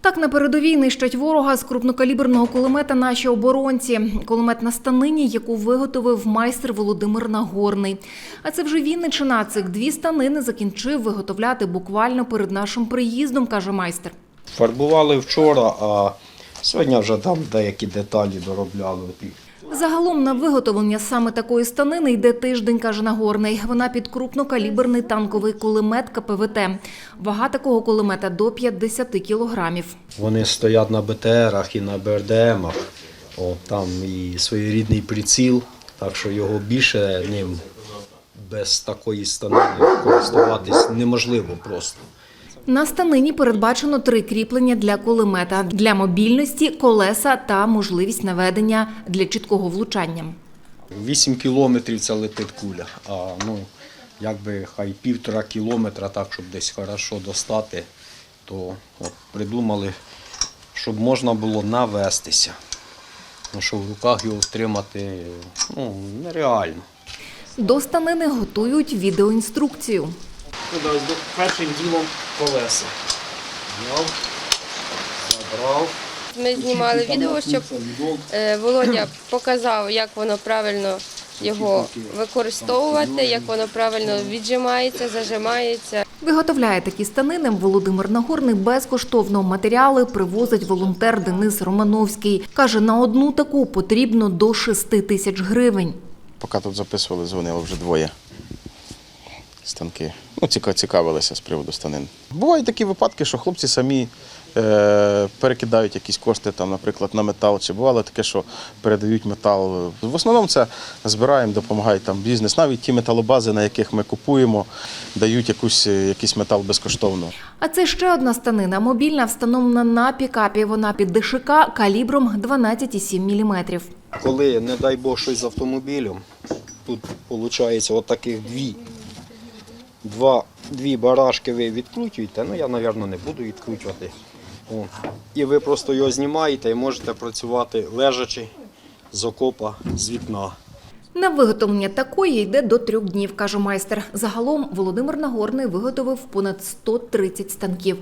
Так на передовій нищать ворога з крупнокаліберного кулемета наші оборонці. Кулемет на станині, яку виготовив майстер Володимир Нагорний. А це вже Вінничина. Цих дві станини закінчив виготовляти буквально перед нашим приїздом, каже майстер. Фарбували вчора, а сьогодні вже там деякі деталі доробляли. Загалом на виготовлення саме такої станини йде тиждень, каже Нагорний. Вона під крупнокаліберний танковий кулемет КПВТ. Вага такого кулемета до 50 кілограмів. Вони стоять на БТРах і на БРДМах. О, там і своєрідний приціл, так що його більше ним без такої станини користуватись неможливо просто. На станині передбачено три кріплення для кулемета для мобільності, колеса та можливість наведення для чіткого влучання. 8 кілометрів це летить куля, а ну, якби хай півтора кілометра, так, щоб десь хорошо достати, то от, придумали, щоб можна було навестися. Ну, що в руках його втримати ну, нереально. До станини готують відеоінструкцію. Першим ділом колеса. Зняв, забрав. Ми знімали відео, щоб е, Володя показав, як воно правильно його використовувати, як воно правильно віджимається, зажимається. Виготовляє такі станини Володимир Нагорний безкоштовно. Матеріали привозить волонтер Денис Романовський. Каже, на одну таку потрібно до 6 тисяч гривень. Поки тут записували, дзвонило вже двоє станки. Ну, цікавилися з приводу станин. Бувають такі випадки, що хлопці самі е, перекидають якісь кошти, там, наприклад, на метал. Чи бувало таке, що передають метал. В основному це збираємо, допомагають там бізнес. Навіть ті металобази, на яких ми купуємо, дають якусь, е, якийсь метал безкоштовно. А це ще одна станина. Мобільна встановлена на пікапі. Вона під ДШК калібром 12,7 мм. Коли, не дай Бог, щось з автомобілем, тут виходить от таких дві. Два, дві барашки ви відкручуєте, ну я, мабуть, не буду відкручувати. О. І ви просто його знімаєте і можете працювати лежачи з окопа, з вікна. На виготовлення такої йде до трьох днів, каже майстер. Загалом Володимир Нагорний виготовив понад 130 станків.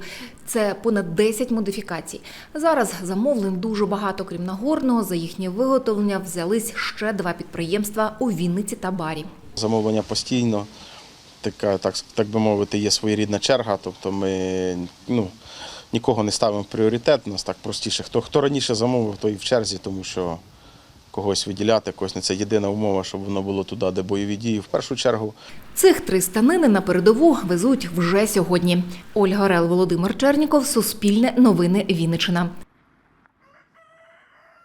Це понад 10 модифікацій. Зараз замовлень дуже багато, крім Нагорного. За їхнє виготовлення взялись ще два підприємства у Вінниці та Барі. Замовлення постійно. Така, так, так би мовити, є своєрідна черга. Тобто ми ну, нікого не ставимо в пріоритет, у нас так простіше. Хто, хто раніше замовив, той і в черзі, тому що когось виділяти, когось не це єдина умова, щоб воно було туди, де бойові дії. В першу чергу Цих три станини на передову везуть вже сьогодні. Ольга Орел, Володимир Черніков, Суспільне новини Вінниччина.